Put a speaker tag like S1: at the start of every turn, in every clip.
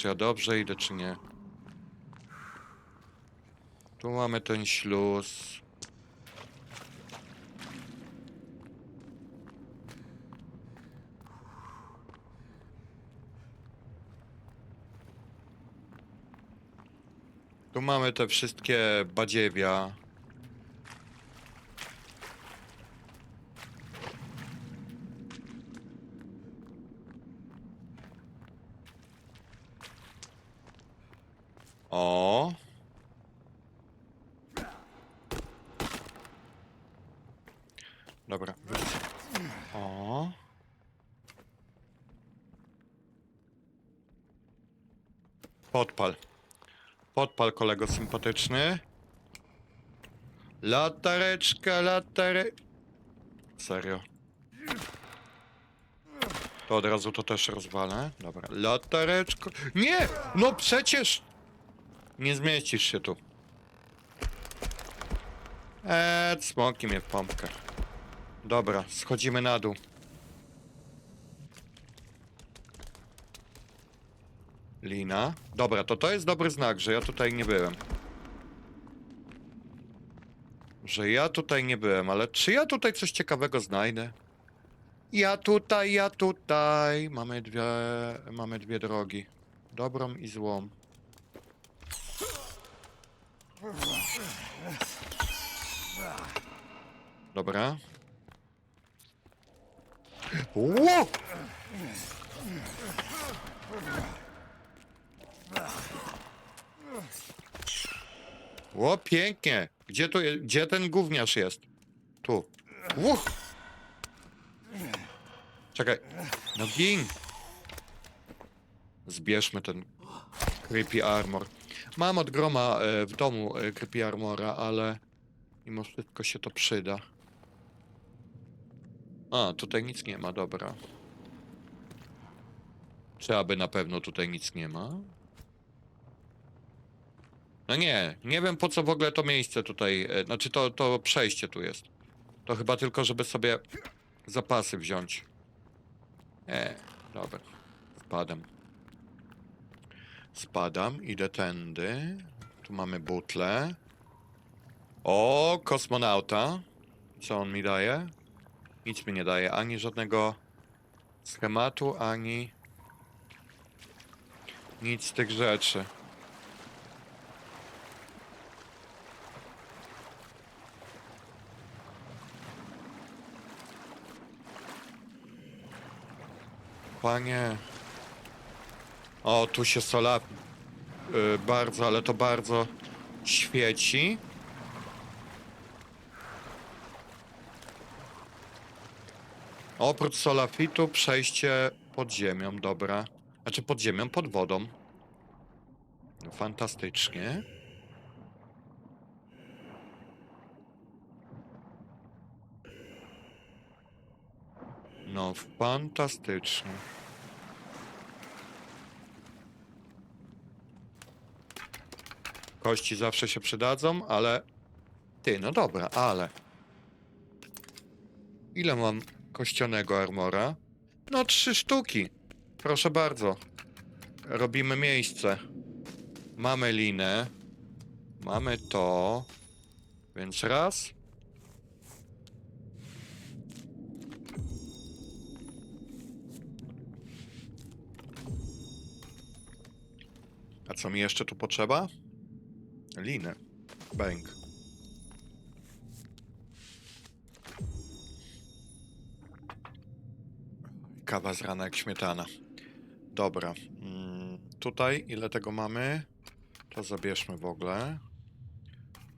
S1: Czy ja dobrze idę, czy nie? Tu mamy ten śluz. Tu mamy te wszystkie badziewia. O. Dobra. O. Podpal. Podpal, kolego sympatyczny. Latareczka, latare... Serio. To od razu to też rozwalę. Dobra. Latareczko... Nie! No przecież... Nie zmieścisz się tu. Eee, smoki mnie w pompkę. Dobra, schodzimy na dół. Lina. Dobra, to to jest dobry znak, że ja tutaj nie byłem. Że ja tutaj nie byłem, ale czy ja tutaj coś ciekawego znajdę? Ja tutaj, ja tutaj. Mamy dwie, mamy dwie drogi. Dobrą i złą. Dobra. Ło! Ło, pięknie. Gdzie tu je, gdzie ten gówniarz jest? Tu. Ło! Czekaj. No gin. Zbierzmy ten creepy armor. Mam od groma e, w domu e, creepy armora, ale mimo wszystko się to przyda. A, tutaj nic nie ma, dobra. Czy aby na pewno tutaj nic nie ma? No nie, nie wiem po co w ogóle to miejsce tutaj, e, znaczy to, to przejście tu jest. To chyba tylko, żeby sobie zapasy wziąć. E, dobra. Spadam. Spadam, idę tędy. Tu mamy butlę. O, kosmonauta. Co on mi daje? Nic mi nie daje, ani żadnego schematu, ani nic z tych rzeczy. Panie. O, tu się sola y, bardzo, ale to bardzo świeci. Oprócz solafitu przejście pod ziemią, dobra. Znaczy pod ziemią, pod wodą. No, fantastycznie. No, fantastycznie. Kości zawsze się przydadzą, ale... Ty, no dobra, ale... Ile mam kościanego armora? No, trzy sztuki. Proszę bardzo. Robimy miejsce. Mamy linę. Mamy to. Więc raz. A co mi jeszcze tu potrzeba? Liny. Bęk. Kawa z rana jak śmietana. Dobra. Mm, tutaj ile tego mamy? To zabierzmy w ogóle.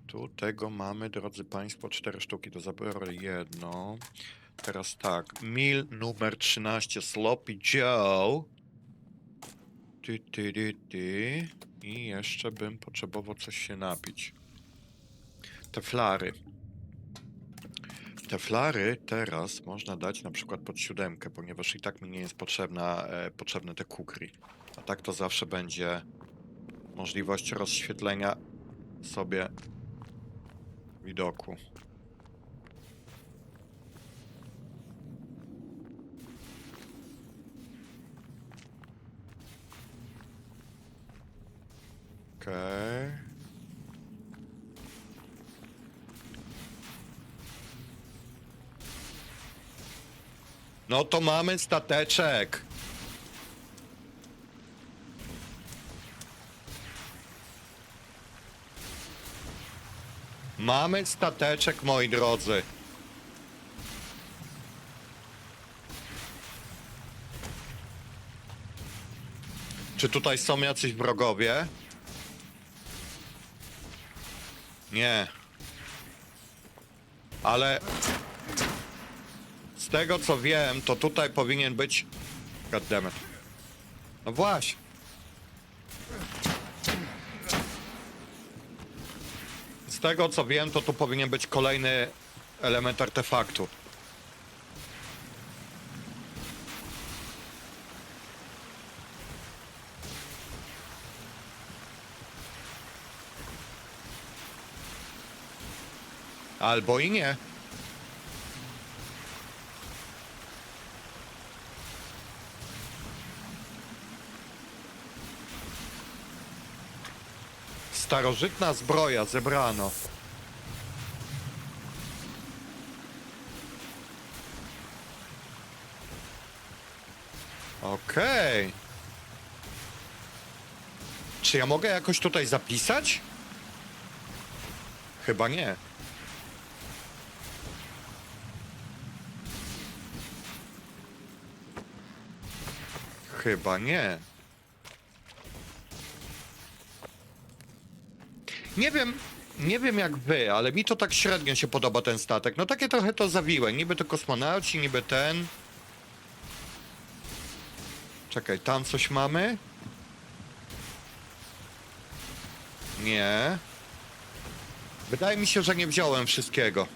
S1: Tu tego mamy, drodzy Państwo, cztery sztuki. To zabiorę jedno. Teraz tak. Mil numer 13. Sloppy Joe. Ty, ty, ty, ty. I jeszcze bym potrzebował coś się napić. Te flary. Te flary teraz można dać na przykład pod siódemkę, ponieważ i tak mi nie jest potrzebna, e, potrzebne te kukry. A tak to zawsze będzie możliwość rozświetlenia sobie widoku. Okej. No to mamy stateczek. Mamy stateczek, moi drodzy. Czy tutaj są jacyś wrogowie? Nie. Ale z tego co wiem, to tutaj powinien być. Goddammit. No właśnie. Z tego co wiem, to tu powinien być kolejny element artefaktu. Albo i nie. Starożytna zbroja zebrano. Okej. Czy ja mogę jakoś tutaj zapisać? Chyba nie. Chyba nie. Nie wiem, nie wiem jak wy, ale mi to tak średnio się podoba ten statek. No takie trochę to zawiłe. Niby to kosmonauci, niby ten. Czekaj, tam coś mamy? Nie. Wydaje mi się, że nie wziąłem wszystkiego.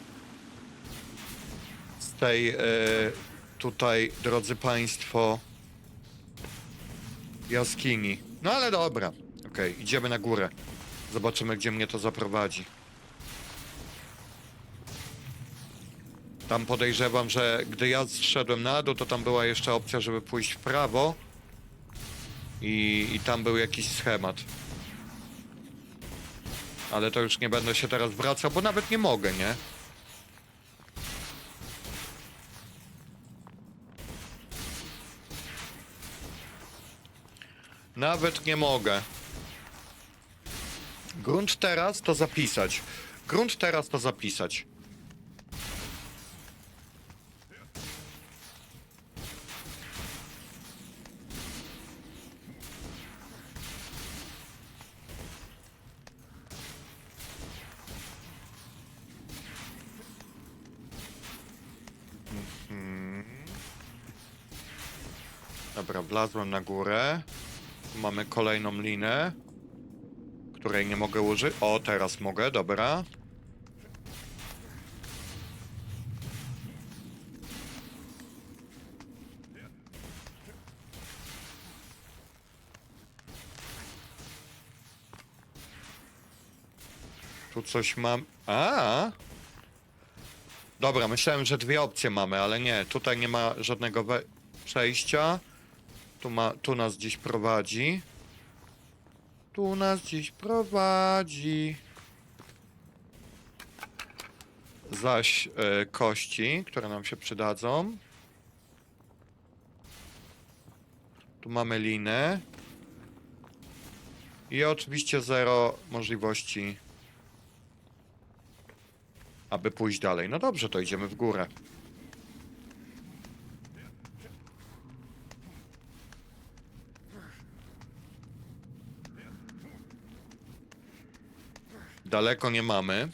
S1: Z tej e, tutaj, drodzy Państwo, jaskini. No ale dobra. Okej, idziemy na górę. Zobaczymy, gdzie mnie to zaprowadzi. Tam podejrzewam, że gdy ja zszedłem na dół, to tam była jeszcze opcja, żeby pójść w prawo. I, I tam był jakiś schemat. Ale to już nie będę się teraz wracał, bo nawet nie mogę, nie? Nawet nie mogę. Grunt teraz to zapisać. Grunt teraz to zapisać. Mhm. Dobra, wlazłem na górę. Mamy kolejną linę której nie mogę użyć. O, teraz mogę, dobra. Tu coś mam. A! Dobra, myślałem, że dwie opcje mamy, ale nie. Tutaj nie ma żadnego przejścia. Tu, ma... tu nas gdzieś prowadzi. Tu nas dziś prowadzi. Zaś e, kości, które nam się przydadzą. Tu mamy linę. I oczywiście zero możliwości, aby pójść dalej. No dobrze, to idziemy w górę. Daleko nie mamy.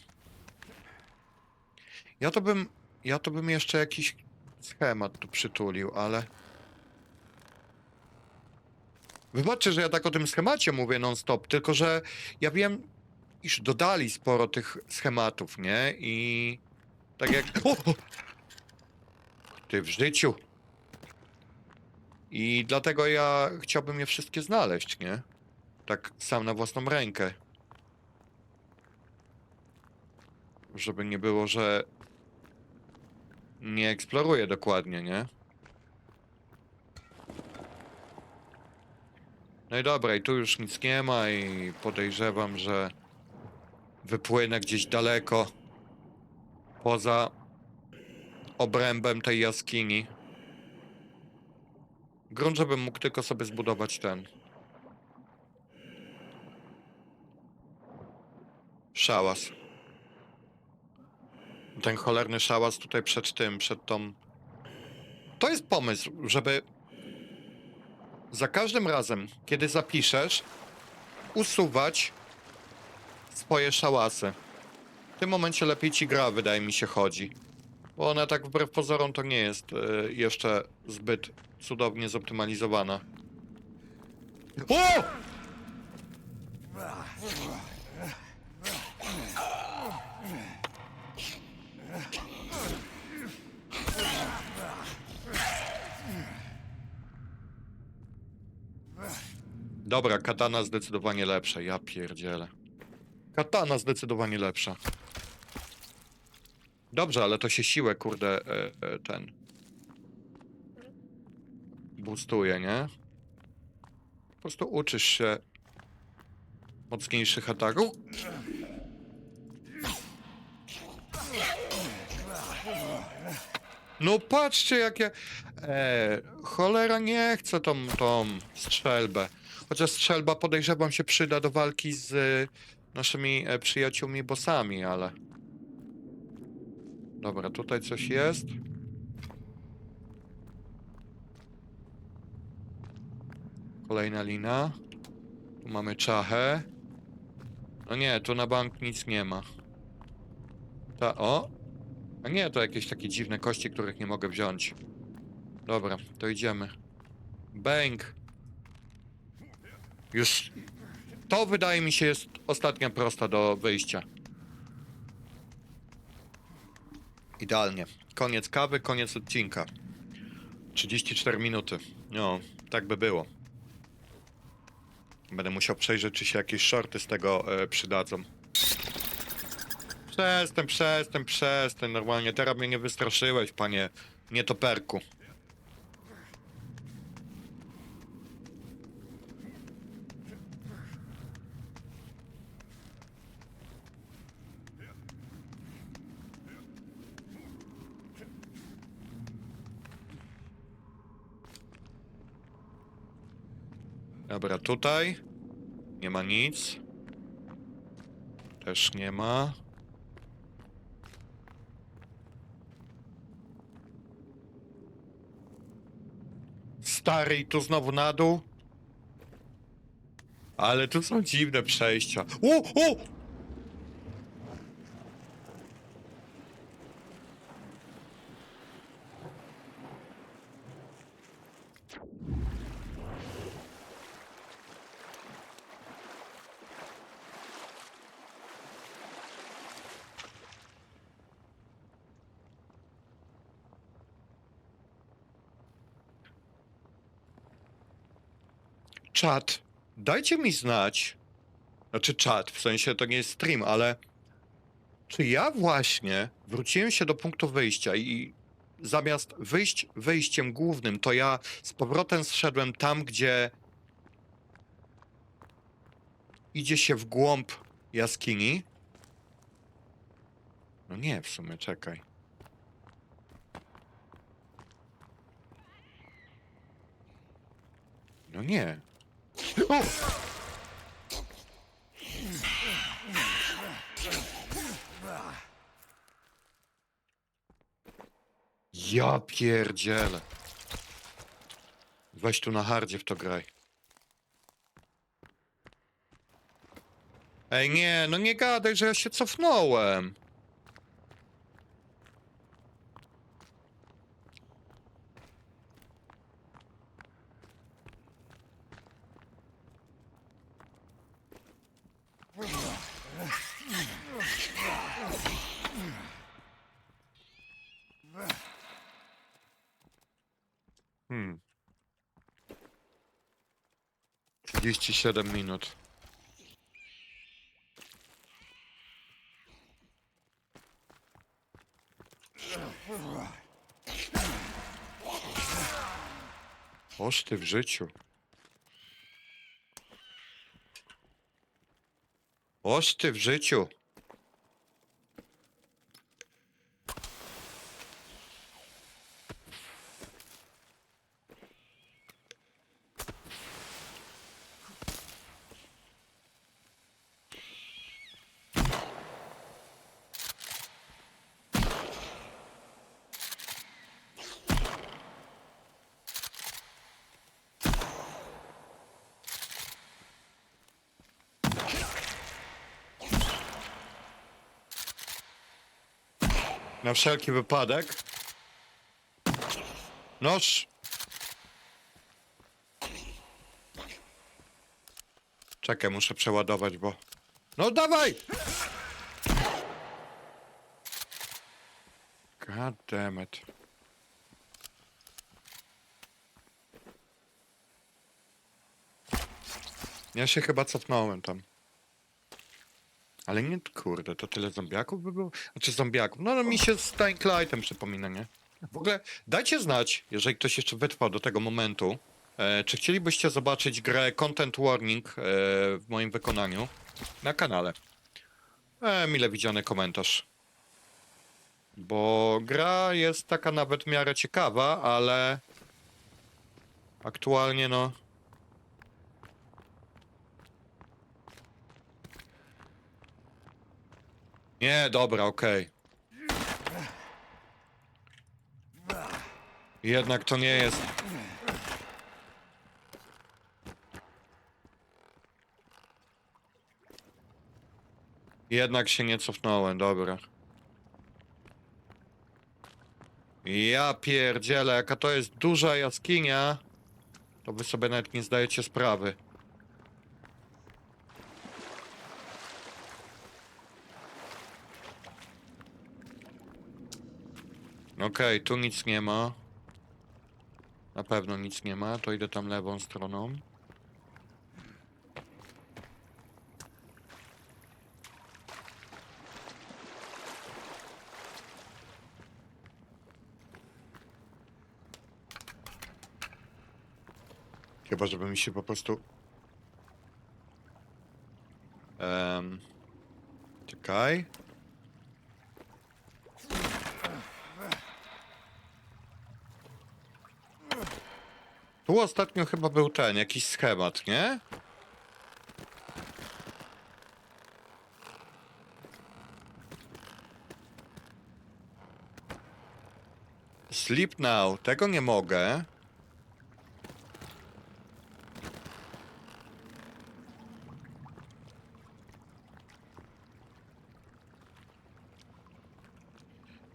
S1: Ja to bym. Ja to bym jeszcze jakiś schemat tu przytulił, ale. Wybaczcie, że ja tak o tym schemacie mówię non-stop, tylko że ja wiem, iż dodali sporo tych schematów, nie? I tak jak. O! Ty w życiu. I dlatego ja chciałbym je wszystkie znaleźć, nie? Tak sam na własną rękę. Żeby nie było, że nie eksploruję dokładnie, nie? No i dobra, i tu już nic nie ma i podejrzewam, że wypłynę gdzieś daleko poza obrębem tej jaskini. Grunt, żebym mógł tylko sobie zbudować ten. Szałas. Ten cholerny szałas tutaj przed tym, przed tą... To jest pomysł, żeby za każdym razem, kiedy zapiszesz, usuwać swoje szałasy. W tym momencie lepiej ci gra, wydaje mi się, chodzi. Bo ona tak wbrew pozorom to nie jest e, jeszcze zbyt cudownie zoptymalizowana. O! Dobra, katana zdecydowanie lepsza, ja pierdzielę. Katana zdecydowanie lepsza. Dobrze, ale to się siłę, kurde, e, e, ten... Boostuje, nie? Po prostu uczysz się mocniejszych ataków. No patrzcie jakie... E, cholera nie chce tą, tą strzelbę. Chociaż strzelba podejrzewam się przyda do walki z e, naszymi e, przyjaciółmi bossami, ale... Dobra, tutaj coś jest. Kolejna lina. Tu mamy czachę. No nie, tu na bank nic nie ma. Ta, o! A nie, to jakieś takie dziwne kości, których nie mogę wziąć. Dobra, to idziemy. Bęk! Już... To wydaje mi się jest ostatnia prosta do wyjścia. Idealnie. Koniec kawy, koniec odcinka. 34 minuty. No, tak by było. Będę musiał przejrzeć, czy się jakieś shorty z tego e, przydadzą. Przestań, przestań, przestań. Normalnie teraz mnie nie wystraszyłeś, panie nietoperku. Dobra, tutaj nie ma nic. Też nie ma. Stary, tu znowu na dół. Ale tu są dziwne przejścia. Czat, dajcie mi znać. Znaczy czat, w sensie to nie jest stream, ale czy ja właśnie wróciłem się do punktu wyjścia i zamiast wyjść wyjściem głównym, to ja z powrotem zszedłem tam, gdzie idzie się w głąb jaskini? No nie, w sumie, czekaj. No nie. Ja pierdzielę. Weź tu na hardzie w to graj. Ej, nie, no nie gadaj, że ja się cofnąłem. Hmm. 37 minut. Oż ty w życiu. Oż w życiu. Na wszelki wypadek. Noż. Czekaj, muszę przeładować, bo... No dawaj! God damn it. Ja się chyba cofnąłem tam. Ale nie, kurde, to tyle zombiaków by było? Znaczy zombiaków, no, no mi się z Dying przypomina, nie? W ogóle dajcie znać, jeżeli ktoś jeszcze wytrwał do tego momentu, e, czy chcielibyście zobaczyć grę Content Warning e, w moim wykonaniu na kanale. E, mile widziany komentarz. Bo gra jest taka nawet w miarę ciekawa, ale aktualnie no Nie, dobra, okej. Jednak to nie jest. Jednak się nie cofnąłem, dobra. Ja pierdzielę, jaka to jest duża jaskinia. To wy sobie nawet nie zdajecie sprawy. Okej, tu nic nie ma. Na pewno nic nie ma, to idę tam lewą stroną. Chyba, żeby mi się po prostu... Um, czekaj. Tu ostatnio chyba był ten, jakiś schemat, nie? Sleep now, tego nie mogę.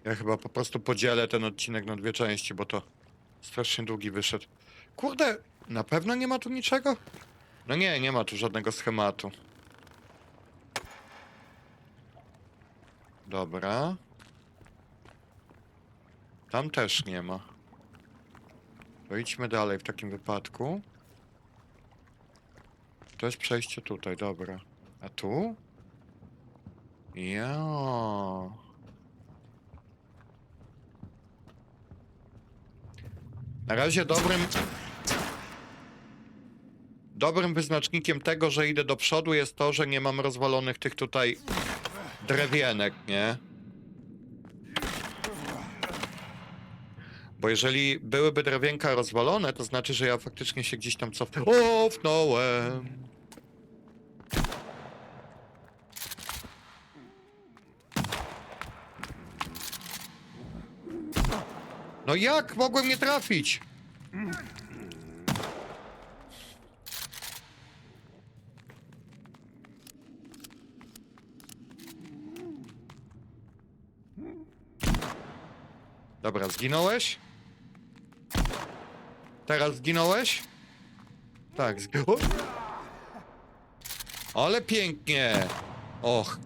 S1: Ja chyba po prostu podzielę ten odcinek na dwie części, bo to strasznie długi wyszedł. Kurde, na pewno nie ma tu niczego? No nie, nie ma tu żadnego schematu. Dobra. Tam też nie ma. To idźmy dalej w takim wypadku. To jest przejście tutaj, dobra. A tu? Ja. Na razie dobrym. Dobrym wyznacznikiem tego, że idę do przodu jest to, że nie mam rozwalonych tych tutaj drewienek, nie? Bo jeżeli byłyby drewienka rozwalone, to znaczy, że ja faktycznie się gdzieś tam cofnę. Cofnąłem! No jak mogłem nie trafić? Dobra, zginąłeś? Teraz zginąłeś? Tak, zgi o! Ale pięknie! Och,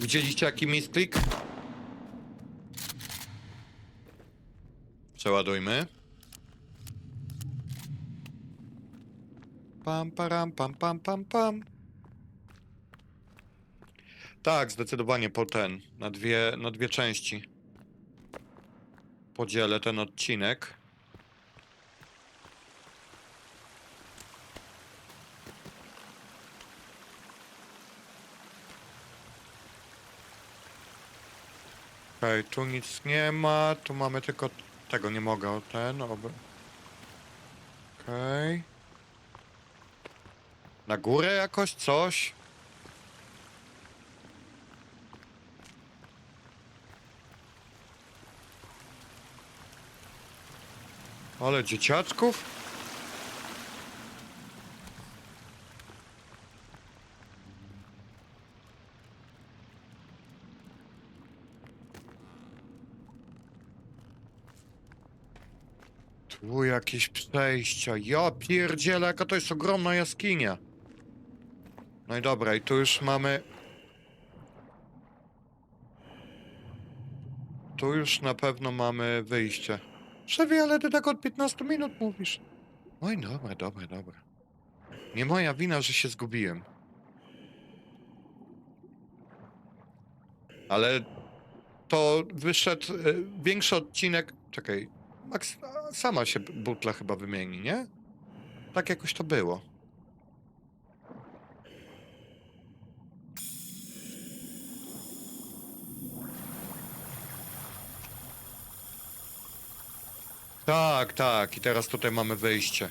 S1: widzieliście jaki misklik? Przeładujmy. Pam, param, pam, pam, pam, pam. Tak, zdecydowanie po ten, na dwie, na dwie części podzielę ten odcinek. Okej, okay, tu nic nie ma, tu mamy tylko... Tego nie mogę, ten... Ob... Okej... Okay. Na górę jakoś coś? Ale dzieciaczków? Tu jakieś przejścia. Ja pierdzielę, jaka to jest ogromna jaskinia. No i dobra, i tu już mamy... Tu już na pewno mamy wyjście. Szefie, ale ty tak od 15 minut mówisz. Oj, dobra, dobra, dobra. Nie moja wina, że się zgubiłem. Ale to wyszedł e, większy odcinek. Czekaj, Max sama się butla chyba wymieni, nie? Tak jakoś to było. Tak, tak. I teraz tutaj mamy wyjście.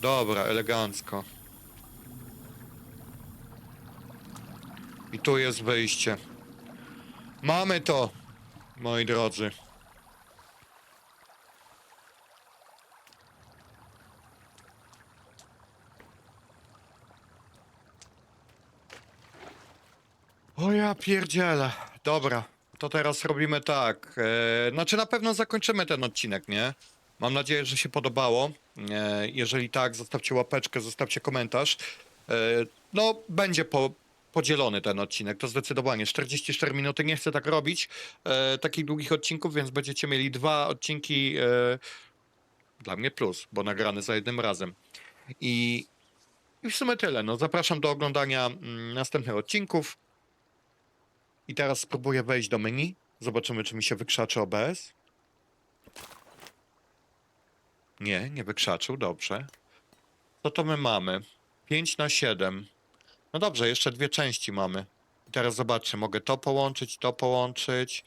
S1: Dobra, elegancko. I tu jest wyjście. Mamy to, moi drodzy. O ja pierdzielę. Dobra, to teraz robimy tak. E, znaczy na pewno zakończymy ten odcinek, nie? Mam nadzieję, że się podobało. E, jeżeli tak, zostawcie łapeczkę, zostawcie komentarz. E, no, będzie po, podzielony ten odcinek, to zdecydowanie. 44 minuty, nie chcę tak robić, e, takich długich odcinków, więc będziecie mieli dwa odcinki e, dla mnie plus, bo nagrane za jednym razem. I, I w sumie tyle. No, zapraszam do oglądania mm, następnych odcinków. I teraz spróbuję wejść do menu. Zobaczymy, czy mi się wykrzaczy OBS. Nie, nie wykrzaczył, dobrze. Co to my mamy? 5 na 7. No dobrze, jeszcze dwie części mamy. I teraz zobaczcie, mogę to połączyć, to połączyć.